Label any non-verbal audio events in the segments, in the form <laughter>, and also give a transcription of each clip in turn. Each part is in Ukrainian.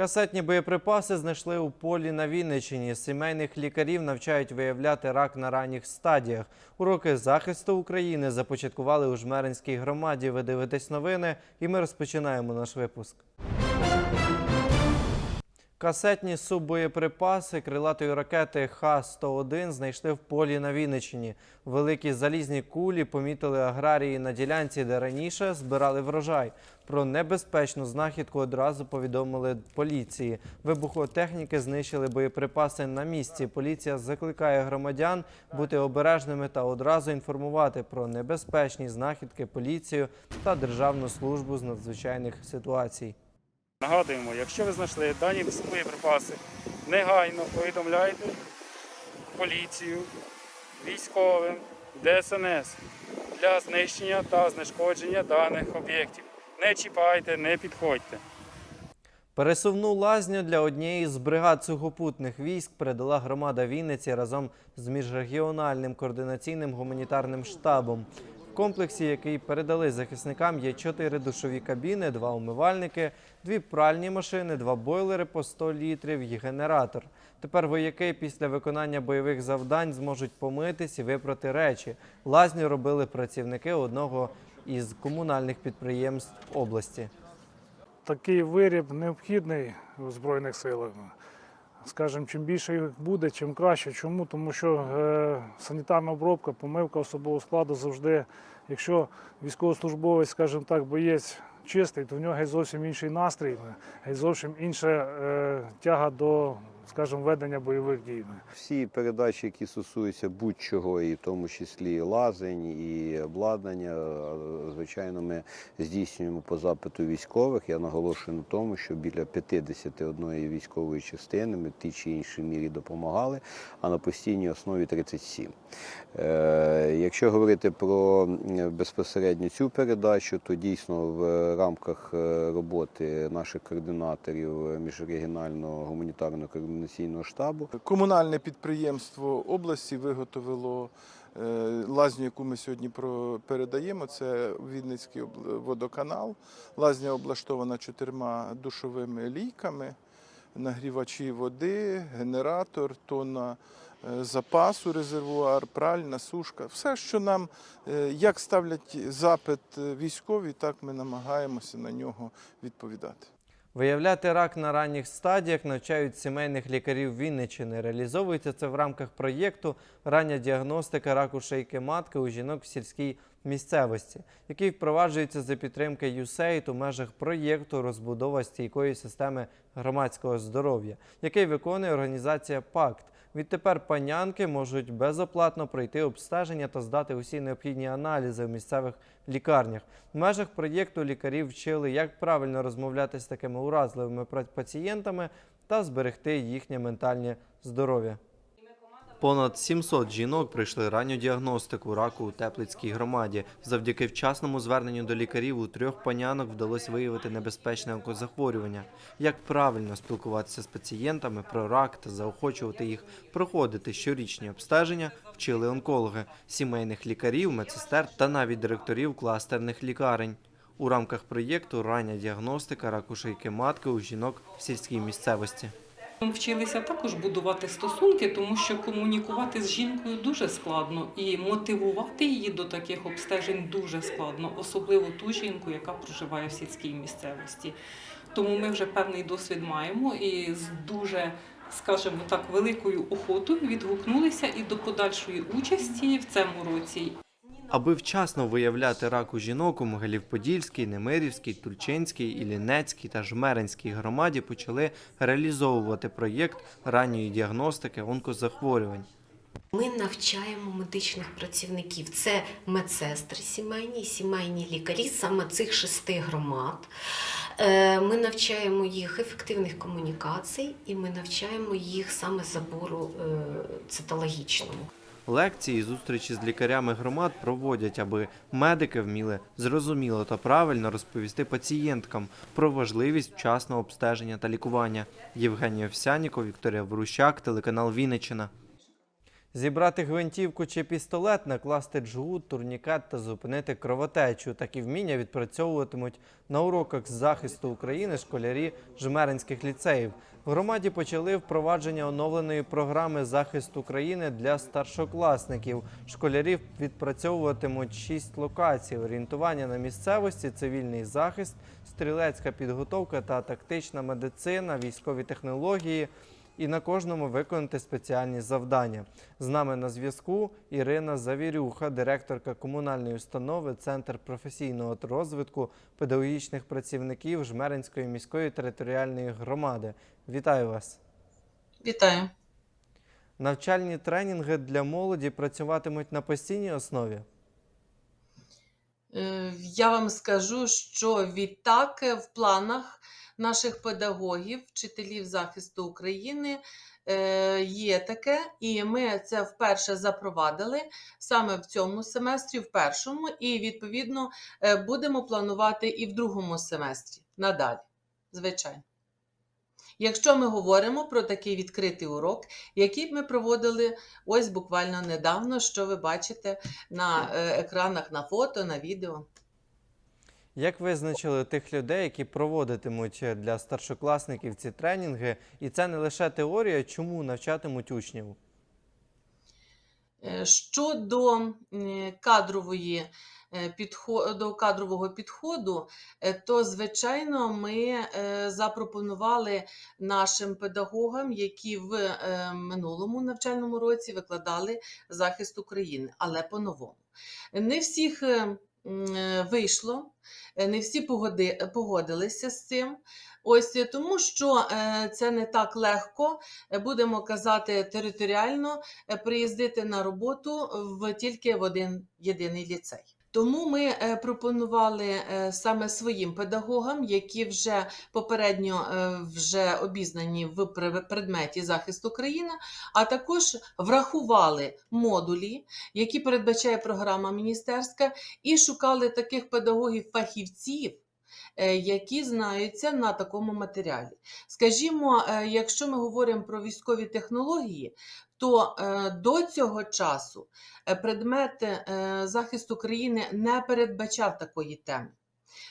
Касетні боєприпаси знайшли у полі на Вінниччині. Сімейних лікарів навчають виявляти рак на ранніх стадіях. Уроки захисту України започаткували у Жмеринській громаді. Ви дивитесь новини, і ми розпочинаємо наш випуск. Касетні суббоєприпаси крилатої ракети Х-101 знайшли в полі на Вінниччині. Великі залізні кулі помітили аграрії на ділянці, де раніше збирали врожай. Про небезпечну знахідку одразу повідомили поліції. Вибухотехніки знищили боєприпаси на місці. Поліція закликає громадян бути обережними та одразу інформувати про небезпечні знахідки поліцію та Державну службу з надзвичайних ситуацій. Нагадуємо, якщо ви знайшли дані боєприпаси, негайно повідомляйте поліцію, військовим, ДСНС для знищення та знешкодження даних об'єктів. Не чіпайте, не підходьте. Пересувну лазню для однієї з бригад сухопутних військ передала громада Вінниці разом з міжрегіональним координаційним гуманітарним штабом. В комплексі, який передали захисникам, є чотири душові кабіни, два умивальники, дві пральні машини, два бойлери по 100 літрів і генератор. Тепер вояки після виконання бойових завдань зможуть помитись і випрати речі. Лазню робили працівники одного із комунальних підприємств області. такий виріб необхідний у Збройних силах. Скажімо, чим більше їх буде, чим краще. Чому? Тому що е, санітарна обробка, помивка особового складу завжди, якщо військовослужбовець, скажімо так, боєць чистий, то в нього зовсім інший настрій, зовсім інша е, тяга до, скажімо, ведення бойових дій. Всі передачі, які стосуються будь-чого, і в тому числі і лазень, і обладнання, е, звичайно, ми здійснюємо по запиту військових. Я наголошую на тому, що біля 51 військової частини ми в тій чи іншій мірі допомагали, а на постійній основі 37. Е, Якщо говорити про безпосередньо цю передачу, то дійсно в рамках е, роботи наших координаторів міжрегіонального гуманітарного координаційного штабу Комунальне підприємство області виготовило е, лазню, яку ми сьогодні передаємо. Це Вінницький водоканал. Лазня облаштована чотирма душовими лійками, нагрівачі води, генератор, тонна е, запасу, резервуар, пральна, сушка. Все, що нам, е, як ставлять запит е, військові, так ми намагаємося на нього відповідати. Виявляти рак на ранніх стадіях навчають сімейних лікарів Вінниччини. Реалізовується це в рамках проєкту Рання діагностика раку шийки матки у жінок в сільській місцевості, який впроваджується за підтримки USAID у межах проєкту Розбудова стійкої системи громадського здоров'я, який виконує організація ПАКТ. Відтепер панянки можуть безоплатно пройти обстеження та здати усі необхідні аналізи в місцевих лікарнях. В межах проєкту лікарів вчили, як правильно розмовляти з такими уразливими пацієнтами та зберегти їхнє ментальне здоров'я. Понад 700 жінок пройшли ранню діагностику раку у Теплицькій громаді. Завдяки вчасному зверненню до лікарів у трьох панянок вдалося виявити небезпечне онкозахворювання. Як правильно спілкуватися з пацієнтами про рак та заохочувати їх проходити щорічні обстеження, вчили онкологи, сімейних лікарів, медсестер та навіть директорів кластерних лікарень. У рамках проєкту рання діагностика раку шийки матки у жінок в сільській місцевості. Ми Вчилися також будувати стосунки, тому що комунікувати з жінкою дуже складно і мотивувати її до таких обстежень дуже складно, особливо ту жінку, яка проживає в сільській місцевості. Тому ми вже певний досвід маємо і з дуже, скажімо так, великою охотою відгукнулися і до подальшої участі в цьому році. Аби вчасно виявляти рак у жінок у Могилів-Подільській, Немирівській, Тульчинській, Іллінецькій та Жмеринській громаді почали реалізовувати проєкт ранньої діагностики онкозахворювань. Ми навчаємо медичних працівників. Це медсестри сімейні, сімейні лікарі саме цих шести громад. Е, Ми навчаємо їх ефективних комунікацій і ми навчаємо їх саме забору е, цитологічному. Лекції і зустрічі з лікарями громад проводять, аби медики вміли зрозуміло та правильно розповісти пацієнткам про важливість вчасного обстеження та лікування. Євгенія Овсяніков, Вікторія Ворущак, телеканал Вінниччина. Зібрати гвинтівку чи пістолет, накласти джгут, турнікет та зупинити кровотечу. Такі вміння відпрацьовуватимуть на уроках з захисту України школярі жмеринських ліцеїв. В громаді почали впровадження оновленої програми захист України для старшокласників. Школярів відпрацьовуватимуть шість локацій: орієнтування на місцевості, цивільний захист, стрілецька підготовка та тактична медицина, військові технології. І на кожному виконати спеціальні завдання. З нами на зв'язку Ірина Завірюха, директорка комунальної установи Центр професійного розвитку педагогічних працівників Жмеринської міської територіальної громади. Вітаю вас! Вітаю. Навчальні тренінги для молоді працюватимуть на постійній основі. Е, Я вам скажу, що відтак в планах наших педагогів, вчителів захисту України е, є таке, і ми це вперше запровадили саме в цьому семестрі, в першому, і відповідно е, будемо планувати і в другому семестрі надалі. Звичайно. Якщо ми говоримо про такий відкритий урок, який ми проводили ось буквально недавно, що ви бачите на е, екранах на фото, на відео. Як визначили тих людей, які проводитимуть для старшокласників ці тренінги? І це не лише теорія, чому навчатимуть учнів? Е, Щодо кадрової е, до кадрового підходу, е, то звичайно ми е, запропонували нашим педагогам, які в е, минулому навчальному році викладали захист України, але по-новому. Не всіх е, е, вийшло, е, не всі погодилися з цим. Ось е, тому, що е, це не так легко, е, будемо казати, територіально е, приїздити на роботу в тільки в один єдиний ліцей. Тому ми е, пропонували е, саме своїм педагогам, які вже попередньо е, вже обізнані в пре- предметі захисту України, а також врахували модулі, які передбачає програма міністерська, і шукали таких педагогів-фахівців, які знаються на такому матеріалі. Скажімо, е, якщо ми говоримо про військові технології, то е, до цього часу е, предмет е, захисту країни не передбачав такої теми.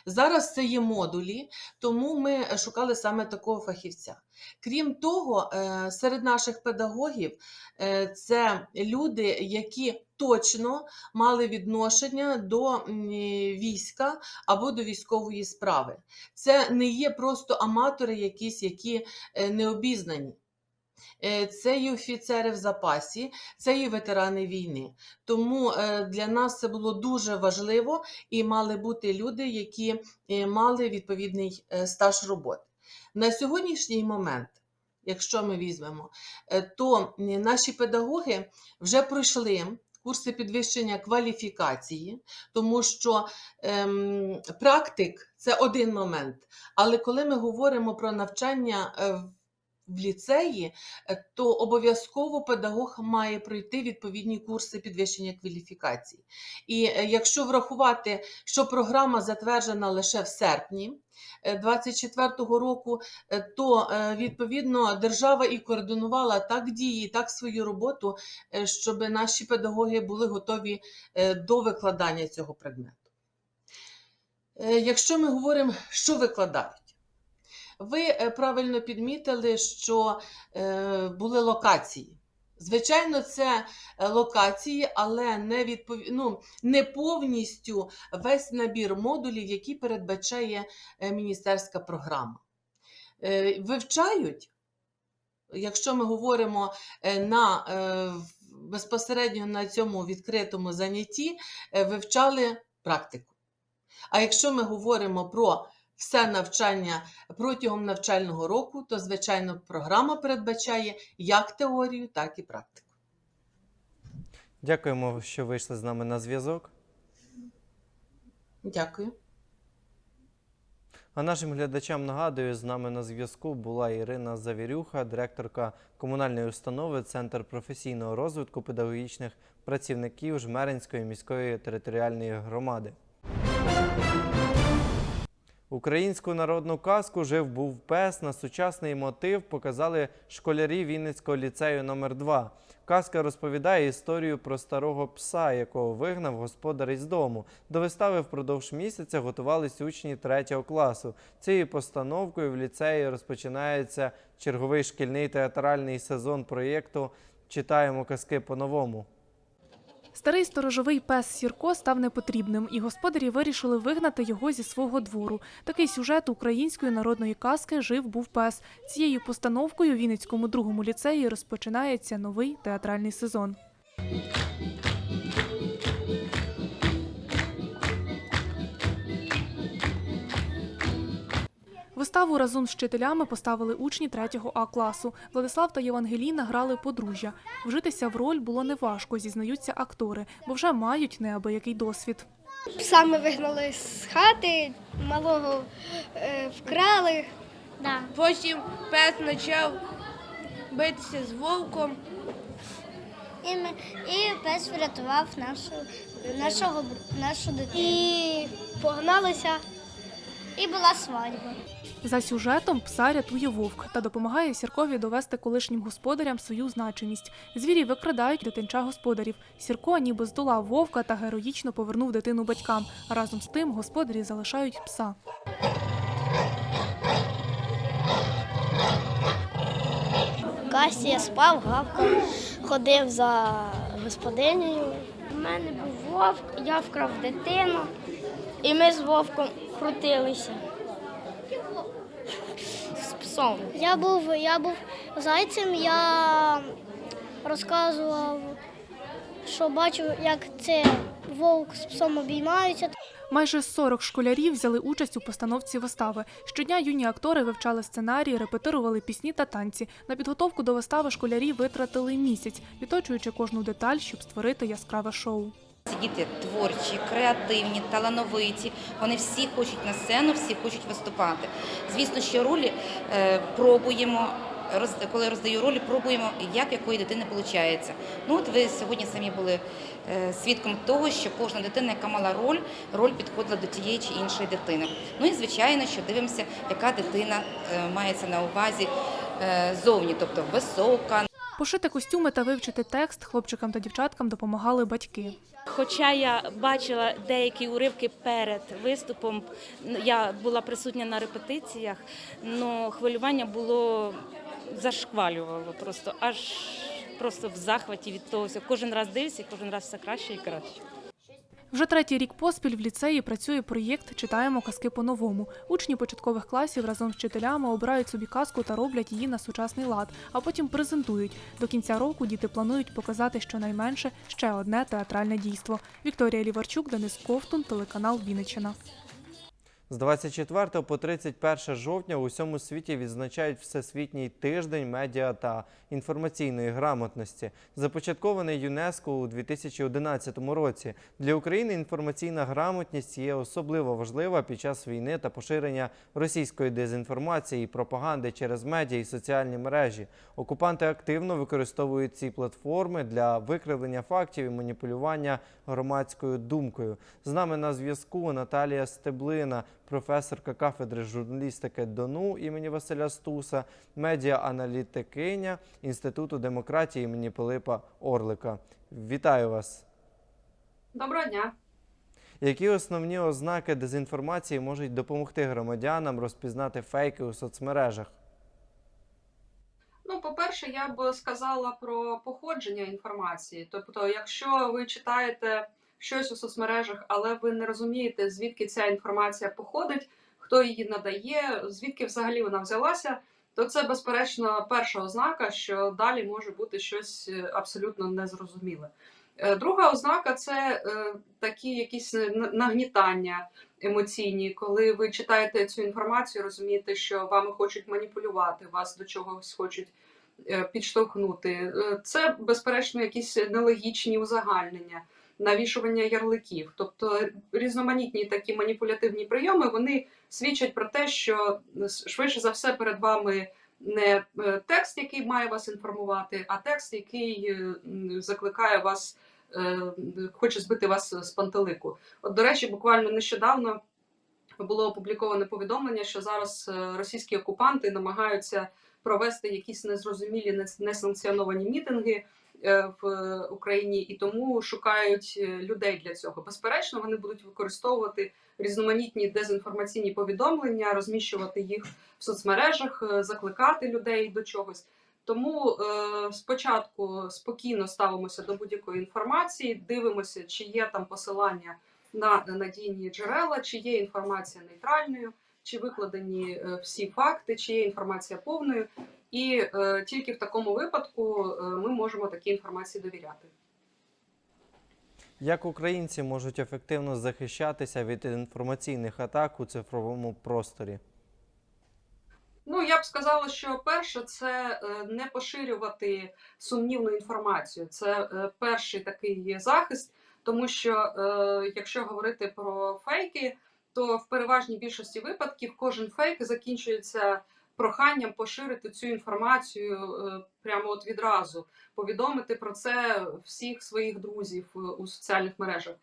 Зараз це є модулі, тому ми шукали саме такого фахівця. Крім того, е, серед наших педагогів е, це люди, які точно мали відношення до війська або до військової справи. Це не є просто аматори, якісь, які е, не обізнані. Е, Це і офіцери в запасі, це і ветерани війни. Тому е, для нас це було дуже важливо і мали бути люди, які мали відповідний стаж роботи. На сьогоднішній момент, якщо ми візьмемо, то наші педагоги вже пройшли курси підвищення кваліфікації, тому що ем, практик це один момент. Але коли ми говоримо про навчання е, в- ліцеї, е, то обов'язково педагог має пройти відповідні курси підвищення кваліфікації. І е, якщо врахувати, що програма затверджена лише в серпні 2024 року, е, то е, відповідно держава і координувала так дії, так свою роботу, щоб наші педагоги були готові до викладання цього предмету. Якщо ми говоримо, що викладають, ви е, правильно підмітили, що е, були локації. Звичайно, це е, локації, але не, відпов... ну, не повністю весь набір модулів, які передбачає міністерська програма. Вивчають, якщо ми говоримо на, безпосередньо на цьому відкритому занятті, вивчали практику. А якщо ми говоримо про все навчання протягом навчального року, то, звичайно, програма передбачає як теорію, так і практику. Дякуємо, що вийшли з нами на зв'язок. Дякую. А нашим глядачам нагадую, з нами на зв'язку була Ірина Завірюха, директорка комунальної установи Центр професійного розвитку педагогічних працівників Жмеринської міської територіальної громади. Українську народну казку Жив був пес на сучасний мотив показали школярі Вінницького ліцею номер 2 Казка розповідає історію про старого пса, якого вигнав господар із дому. До вистави впродовж місяця готувались учні третього класу. Цією постановкою в ліцеї розпочинається черговий шкільний театральний сезон проєкту Читаємо казки по-новому. Старий сторожовий пес Сірко став непотрібним, і господарі вирішили вигнати його зі свого двору. Такий сюжет української народної казки Жив був пес. Цією постановкою у Вінницькому другому ліцеї розпочинається новий театральний сезон. Виставу разом з вчителями поставили учні 3 А класу. Владислав та Євангеліна грали подружжя. Вжитися в роль було неважко, зізнаються актори, бо вже мають неабиякий досвід. Саме вигнали з хати, малого е, вкрали. Да. Потім пес почав битися з вовком. І, ми, і пес врятував нашу, нашого, нашу дитину. І погналися, і була свадьба. За сюжетом пса рятує вовк та допомагає Сіркові довести колишнім господарям свою значимість. Звірі викрадають дитинча господарів. Сірко ніби здолав вовка та героїчно повернув дитину батькам. Разом з тим господарі залишають пса. В касі я спав, гавкав, ходив за господинею. У мене був вовк, я вкрав дитину, і ми з вовком крутилися. З псом. Я був, я був зайцем, я розказував, що бачив, як це вовк з псом обіймаються. Майже 40 школярів взяли участь у постановці вистави. Щодня юні актори вивчали сценарії, репетирували пісні та танці. На підготовку до вистави школярі витратили місяць, відточуючи кожну деталь, щоб створити яскраве шоу. Ці діти творчі, креативні, талановиті. Вони всі хочуть на сцену, всі хочуть виступати. Звісно, що ролі е, пробуємо. Коли роздаю ролі, пробуємо, як якої дитини виходить. Ну от ви сьогодні самі були е, свідком того, що кожна дитина, яка мала роль, роль підходила до тієї чи іншої дитини. Ну і звичайно, що дивимося, яка дитина е, мається на увазі зовні, тобто висока, Пошити костюми та вивчити текст хлопчикам та дівчаткам допомагали батьки. Хоча я бачила деякі уривки перед виступом, я була присутня на репетиціях, але хвилювання було зашквалювало просто, аж просто в захваті від того. Кожен раз дивився, кожен раз все краще і краще. Вже третій рік поспіль в ліцеї працює проєкт Читаємо казки по-новому. Учні початкових класів разом з вчителями обирають собі казку та роблять її на сучасний лад, а потім презентують. До кінця року діти планують показати щонайменше ще одне театральне дійство. Вікторія Ліварчук, Денис Ковтун, телеканал Вінниччина. З 24 по 31 жовтня у всьому світі відзначають Всесвітній тиждень медіа та інформаційної грамотності, започаткований ЮНЕСКО у 2011 році. Для України інформаційна грамотність є особливо важлива під час війни та поширення російської дезінформації і пропаганди через медіа і соціальні мережі. Окупанти активно використовують ці платформи для викривлення фактів і маніпулювання громадською думкою. З нами на зв'язку Наталія Стеблина, професорка кафедри журналістики ДОНУ імені Василя Стуса, медіа-аналітикиня Інституту демократії імені Пилипа Орлика. Вітаю вас! Доброго дня. Які основні ознаки дезінформації можуть допомогти громадянам розпізнати фейки у соцмережах? Ну, по-перше, я б сказала про походження інформації. Тобто, якщо ви читаєте щось у соцмережах, але ви не розумієте, звідки ця інформація походить, хто її надає, звідки взагалі вона взялася, то це безперечно перша ознака, що далі може бути щось е, абсолютно незрозуміле. Е, Друга ознака це е, такі якісь нагнітання емоційні, коли ви читаєте цю інформацію, розумієте, що вами хочуть маніпулювати, вас до чогось хочуть підштовхнути. Це, безперечно, якісь нелогічні узагальнення, навішування ярликів. Тобто різноманітні такі маніпулятивні прийоми вони свідчать про те, що е, швидше за все перед вами не е, текст, який має вас інформувати, а текст, який е, закликає вас, хоче збити вас з пантелику. От, до речі, буквально нещодавно було опубліковане повідомлення, що зараз російські окупанти намагаються провести якісь незрозумілі, несанкціоновані мітинги в Україні і тому шукають е, людей для цього. Безперечно, вони будуть використовувати різноманітні дезінформаційні повідомлення, розміщувати їх в соцмережах, е, закликати людей до чогось. Тому е, спочатку спокійно ставимося до будь-якої інформації, дивимося, чи є там посилання на надійні джерела, чи є інформація нейтральною, чи викладені е, всі факти, чи є інформація повною. І е, тільки в такому випадку е, ми можемо такій інформації довіряти. Як українці можуть ефективно захищатися від інформаційних атак у цифровому просторі? Ну, я б сказала, що перше це е, не поширювати сумнівну інформацію. Це е, перший такий захист, тому що якщо говорити про фейки, то в переважній більшості випадків кожен фейк закінчується проханням поширити цю інформацію е, прямо от відразу, повідомити про це всіх своїх друзів е, у соціальних мережах.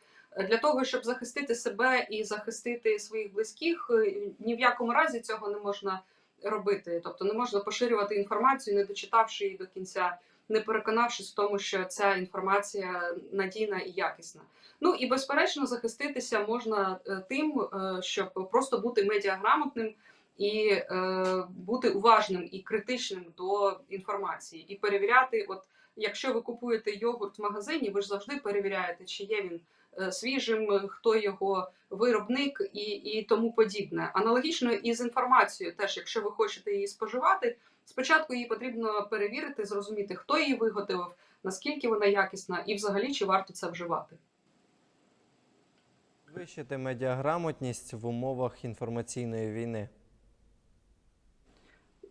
Для того щоб захистити себе і захистити своїх близьких, е, ні в якому разі цього не можна робити. Тобто не можна поширювати інформацію, не дочитавши її до кінця, не переконавшись в тому, що ця інформація надійна і якісна. Ну і безперечно, захиститися можна тим, щоб просто бути медіаграмотним і е, бути уважним і критичним до інформації, і перевіряти, от якщо ви купуєте йогурт в магазині, ви ж завжди перевіряєте, чи є він е, свіжим, хто його виробник і, і тому подібне. Аналогічно і з інформацією, теж, якщо ви хочете її споживати, спочатку її потрібно перевірити, зрозуміти, хто її виготовив, наскільки вона якісна, і взагалі чи варто це вживати. Вищити медіаграмотність в умовах інформаційної війни.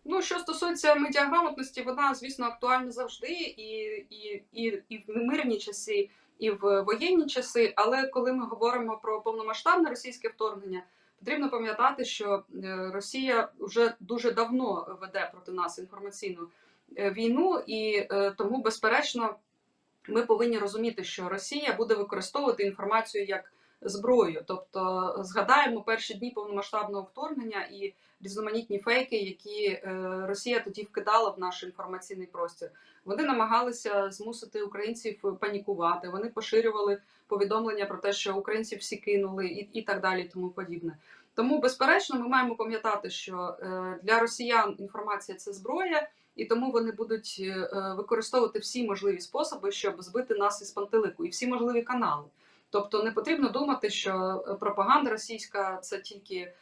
Ну, що стосується медіаграмотності, вона, звісно, актуальна завжди і, і, і, і в мирні часи, і в воєнні часи. Але коли ми говоримо про повномасштабне російське вторгнення, потрібно пам'ятати, що е, Росія вже дуже давно веде проти нас інформаційну е, війну, і е, тому, безперечно, ми повинні розуміти, що Росія буде використовувати інформацію як зброю. Тобто, згадаємо перші дні повномасштабного вторгнення і різноманітні фейки, які е, Росія тоді вкидала в наш інформаційний простір. Вони намагалися змусити українців панікувати. Вони поширювали повідомлення про те, що українців всі кинули, і, і так далі, і тому подібне. Тому, безперечно, ми маємо пам'ятати, що е, для росіян інформація це зброя, і тому вони будуть е, використовувати всі можливі способи, щоб збити нас із пантелику, і всі можливі канали. Тобто не потрібно думати, що е, пропаганда російська це тільки е,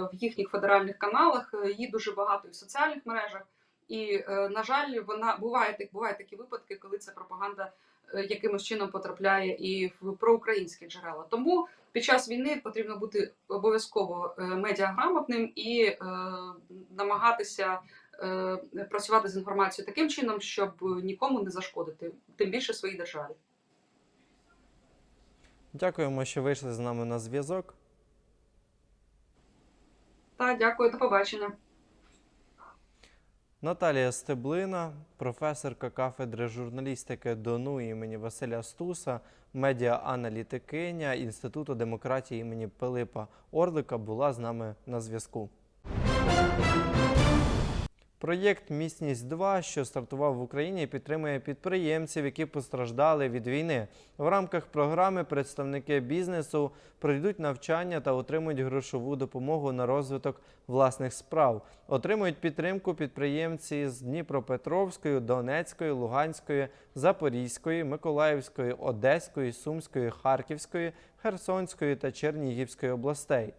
в їхніх федеральних каналах, е, її дуже багато і в соціальних мережах. І, на жаль, вона буває так, бувають такі випадки, коли ця пропаганда якимось чином потрапляє і в проукраїнські джерела. Тому під час війни потрібно бути обов'язково медіаграмотним і е, намагатися е, працювати з інформацією таким чином, щоб нікому не зашкодити, тим більше своїй державі. Дякуємо, що вийшли з нами на зв'язок. Та дякую, до побачення. Наталія Стеблина, професорка кафедри журналістики ДОНУ імені Василя Стуса, медіа-аналітикиня Інституту демократії імені Пилипа Орлика була з нами на зв'язку. Проєкт Міцність 2 що стартував в Україні, підтримує підприємців, які постраждали від війни. В рамках програми представники бізнесу пройдуть навчання та отримують грошову допомогу на розвиток власних справ. Отримують підтримку підприємці з Дніпропетровської, Донецької, Луганської, Запорізької, Миколаївської, Одеської, Сумської, Харківської, Херсонської та Чернігівської областей.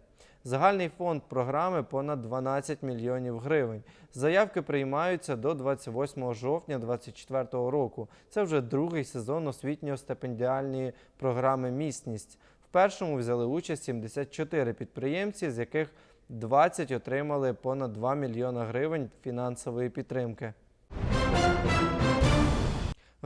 Загальний фонд програми понад 12 мільйонів гривень. Заявки приймаються до 28 жовтня 2024 року. Це вже другий сезон освітньо-стипендіальної програми Міцність. В першому взяли участь 74 підприємці, з яких 20 отримали понад 2 мільйона гривень фінансової підтримки.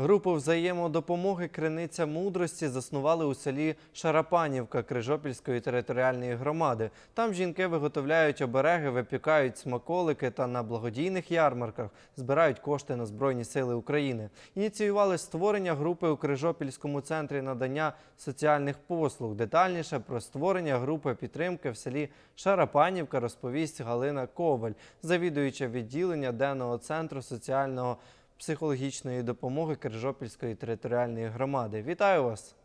Групу взаємодопомоги Криниця мудрості заснували у селі Шарапанівка Крижопільської територіальної громади. Там жінки виготовляють обереги, випікають смаколики та на благодійних ярмарках збирають кошти на Збройні Сили України. Ініціювали створення групи у Крижопільському центрі надання соціальних послуг. Детальніше про створення групи підтримки в селі Шарапанівка розповість Галина Коваль, завідуюча відділення денного центру соціального психологічної допомоги Крижопільської територіальної громади. Вітаю вас!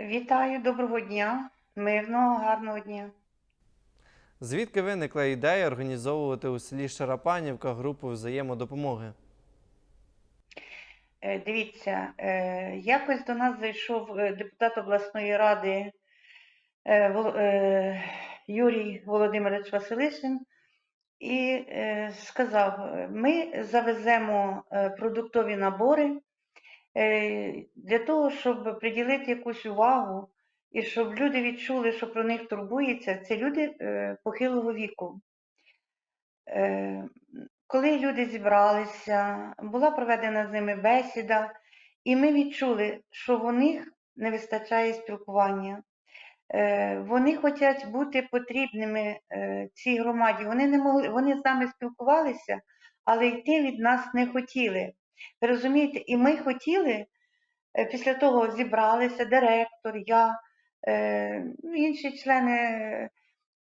Вітаю, доброго дня, мирного, гарного дня. Звідки виникла ідея організовувати у селі Шарапанівка групу взаємодопомоги? Е, Дивіться, е, якось до нас зайшов е, депутат обласної ради Юрій Володимирович Василишин і е, сказав: ми завеземо е, продуктові набори е, для того, щоб приділити якусь увагу і щоб люди відчули, що про них турбується. Це люди похилого віку. Коли люди зібралися, була проведена з ними бесіда, і ми відчули, що в них не вистачає спілкування. Е, Вони хочуть бути потрібними е, цій громаді. Вони не могли, вони з нами спілкувалися, але йти від нас не хотіли. Ви розумієте, і ми хотіли, е, після того зібралися директор, я, ну, інші члени.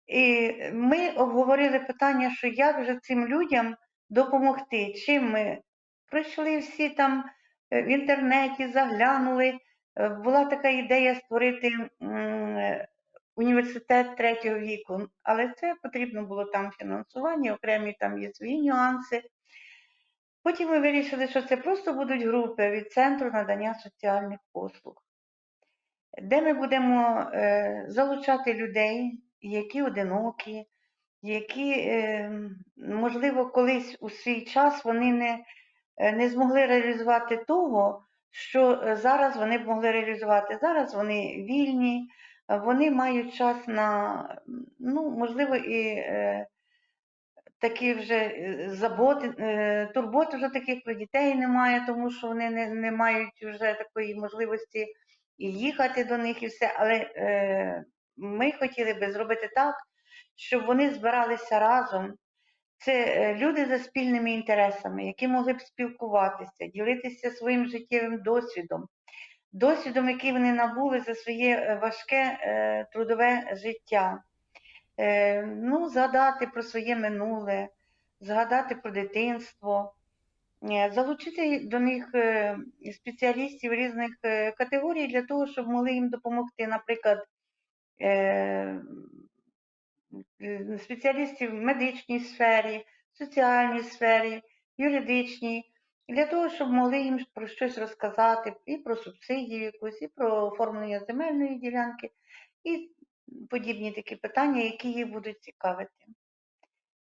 І ми обговорили питання, що як же цим людям допомогти. Чим ми пройшли всі там в інтернеті, заглянули. Е, Була така ідея створити е, університет третього віку, але це потрібно було там фінансування, окремі там є свої нюанси. Потім ми вирішили, що це просто будуть групи від центру надання соціальних послуг, де ми будемо е, залучати людей, які одинокі, які, можливо, колись у свій час вони не, не змогли реалізувати того, що е, зараз вони б могли реалізувати. Зараз вони вільні, е, вони мають час на, ну, можливо, і е, такі вже е, заботи, е, турботи вже таких про дітей немає, тому що вони не, не мають вже такої можливості і їхати до них, і все. Але е, ми хотіли би зробити так, щоб вони збиралися разом. Це е, люди за спільними інтересами, які могли б спілкуватися, ділитися своїм життєвим досвідом, досвідом, який вони набули за своє е, важке е, трудове життя. Ну, згадати про своє минуле, згадати про дитинство, залучити до них спеціалістів різних категорій для того, щоб могли їм допомогти, наприклад, спеціалістів в медичній сфері, соціальній сфері, юридичній, для того, щоб могли їм про щось розказати і про субсидію якусь, і про оформлення земельної ділянки, і подібні такі питання, які їх будуть цікавити.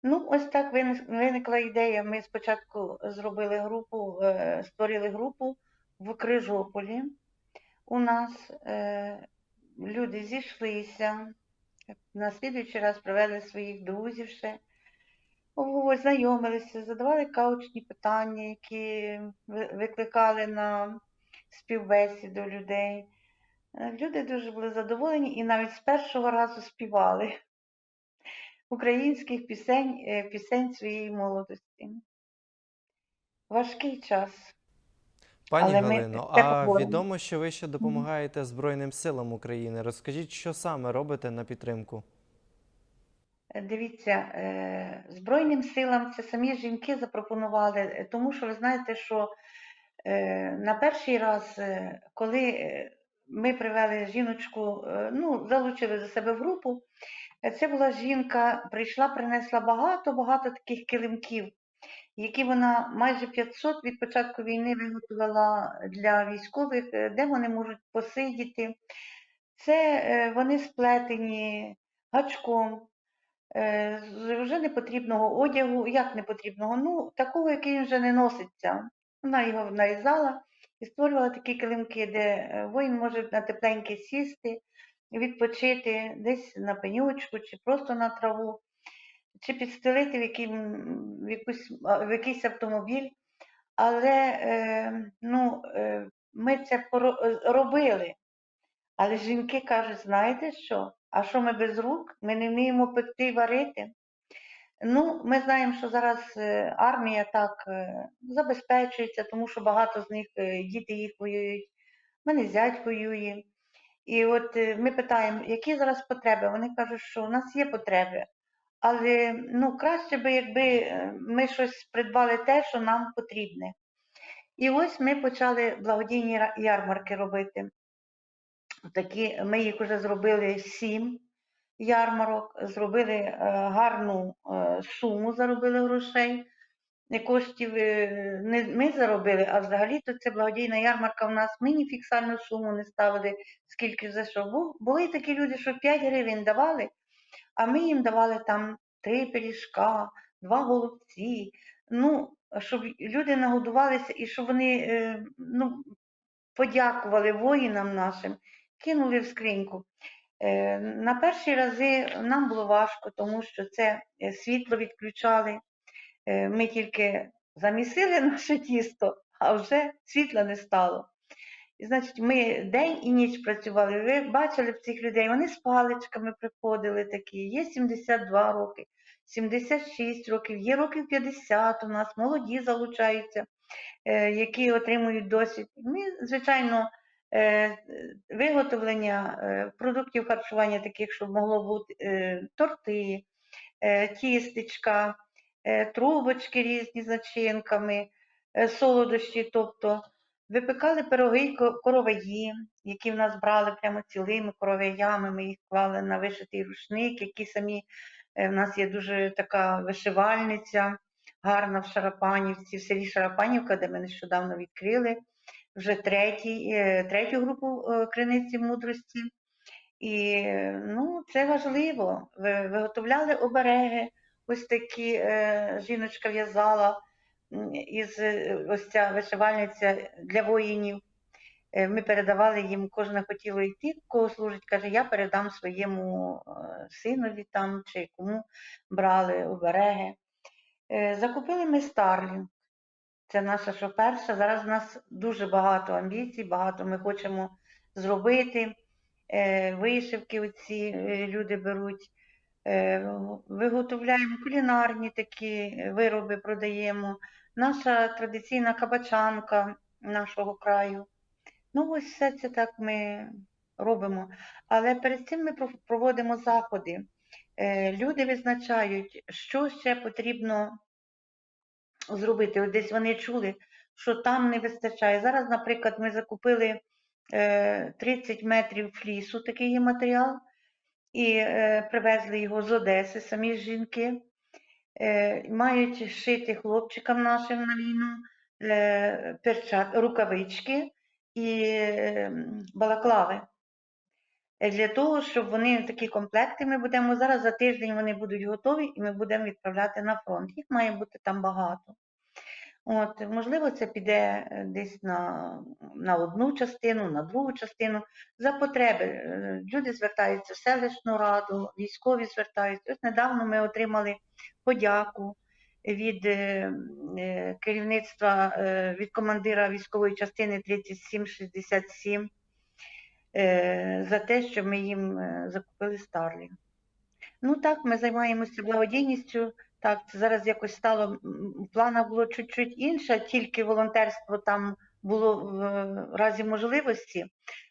Ну, ось так виникла ідея. Ми спочатку зробили групу, е, створили групу в Крижополі. У нас е, люди зійшлися, на слідуючий раз привели своїх друзів ще, знайомилися, задавали каучні питання, які викликали на співбесіду людей. Е, Люди дуже були задоволені і навіть з першого разу співали українських пісень, е, пісень своєї молодості. Важкий час. Пані Але Галино, це а відомо, що ви ще допомагаєте Збройним силам України. Розкажіть, що саме робите на підтримку? Е, Дивіться, е, Збройним силам це самі жінки запропонували, е, тому що ви знаєте, що на перший раз, коли ми привели жіночку, ну, залучили до себе в групу, це була жінка, прийшла, принесла багато-багато таких килимків, які вона майже 500 від початку війни виготовила для військових, е, де вони можуть посидіти. Це е, вони сплетені гачком, е, вже непотрібного одягу. Як непотрібного? Ну, такого, який вже не носиться. Вона його нарізала і створювала такі килимки, де воїн може на тепленьке сісти, відпочити десь на пенючку чи просто на траву, чи підстелити в, яким, в, якусь, в якийсь автомобіль. Але е, ну, е, ми це робили. Але жінки кажуть, знаєте що? А що ми без рук? Ми не вміємо пекти і варити. Ну, ми знаємо, що зараз е, армія так е, забезпечується, тому що багато з них е, діти їх воюють. У мене зять воює. І от ми питаємо, які зараз потреби? Вони кажуть, що у нас є потреби, Але ну, краще би, якби е, ми щось придбали те, що нам потрібне. І ось ми почали благодійні ярмарки робити. Такі, ми їх вже зробили сім ярмарок, зробили е, гарну е, суму, заробили грошей. Коштів не ми заробили, а взагалі-то це благодійна ярмарка в нас. Ми ні фіксальну суму не ставили, скільки за що. Бу- Були такі люди, що 5 гривень давали, а ми їм давали там три пиріжка, два голубці. Ну, щоб люди нагодувалися і щоб вони е, ну, подякували воїнам нашим, кинули в скриньку. Е, На перші рази нам було важко, тому що це е, світло відключали. Ми тільки замісили <laughs> наше тісто, а вже світла не стало. Значить, ми день і ніч працювали. Ви бачили б цих людей, вони з паличками приходили такі. Є 72 роки, 76 років, є років 50 у нас, молоді залучаються, е, які отримують досвід. Ми, звичайно, е, виготовлення е, продуктів харчування, таких, щоб могло бути торти, тістечка, трубочки різні з начинками, солодощі, тобто випекали пироги короваї, які в нас брали прямо цілими короваями, ми їх клали на вишитий рушник, які самі е, в нас є дуже така вишивальниця, гарна в Шарапанівці, в селі Шарапанівка, де ми нещодавно відкрили вже третій, е, третю групу е, криниці мудрості. І ну, це важливо. Ви- Виготовляли обереги, ось такі жіночка в'язала із е, ось ця вишивальниця для воїнів. Е, Ми передавали їм, кожне хотіло йти, кого служить, каже, я передам своєму е, синові там чи кому брали обереги. Закупили ми Старлінг. Це наша що перша. Зараз у нас дуже багато амбіцій, багато ми хочемо зробити. Вишивки оці люди беруть. Виготовляємо кулінарні такі вироби, продаємо. Наша традиційна кабачанка нашого краю. Ну, ось все це так ми робимо. Але перед цим ми проводимо заходи. Е, Люди визначають, що ще потрібно зробити. Десь вони чули, що там не вистачає. Зараз, наприклад, ми закупили е, 30 метрів флісу, такий є матеріал, і е, привезли його з Одеси, самі жінки. Е, мають шити хлопчикам нашим на війну е, перчат, рукавички і е, балаклави. Е, Для того, щоб вони такі комплекти ми будемо зараз за тиждень вони будуть готові і ми будемо відправляти на фронт. Їх має бути там багато. От, можливо, це піде е, десь на, на одну частину, на другу частину. За потреби. Е, Люди звертаються в селищну раду, військові звертаються. Ось недавно ми отримали подяку від е, керівництва, від командира військової частини 3767 е, за те, що ми їм закупили Старлінг. Ну так, ми займаємося благодійністю. Так, це зараз якось стало м, в планах було чуть-чуть інше, тільки волонтерство там було в е, разі можливості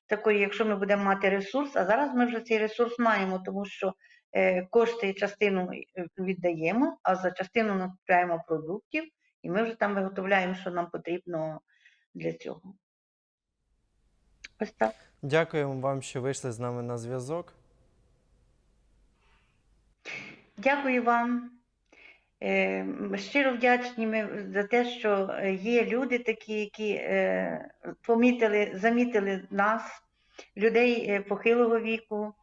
такої, якщо ми будемо мати ресурс. А зараз ми вже цей ресурс маємо, тому що е, кошти частину е, віддаємо, а за частину накупляємо продуктів, і ми вже там виготовляємо, що нам потрібно для цього. Ось так. Дякуємо вам, що вийшли з нами на зв'язок. Дякую вам. Е, Щиро вдячні ми за те, що е, є люди такі, які е, помітили, замітили нас, людей похилого віку,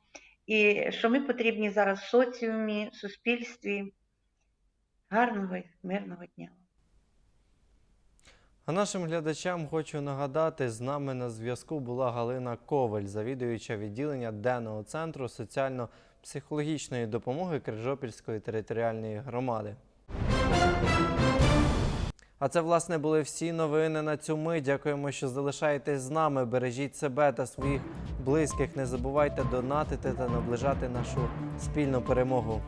і що ми потрібні зараз в соціумі, в суспільстві. Гарного мирного дня. А нашим глядачам хочу нагадати, з нами на зв'язку була Галина Коваль, завідуюча відділення денного центру соціально-психологічної допомоги Крижопільської територіальної громади. А це, власне, були всі новини на цю ми. Дякуємо, що залишаєтесь з нами. Бережіть себе та своїх близьких. Не забувайте донатити та наближати нашу спільну перемогу.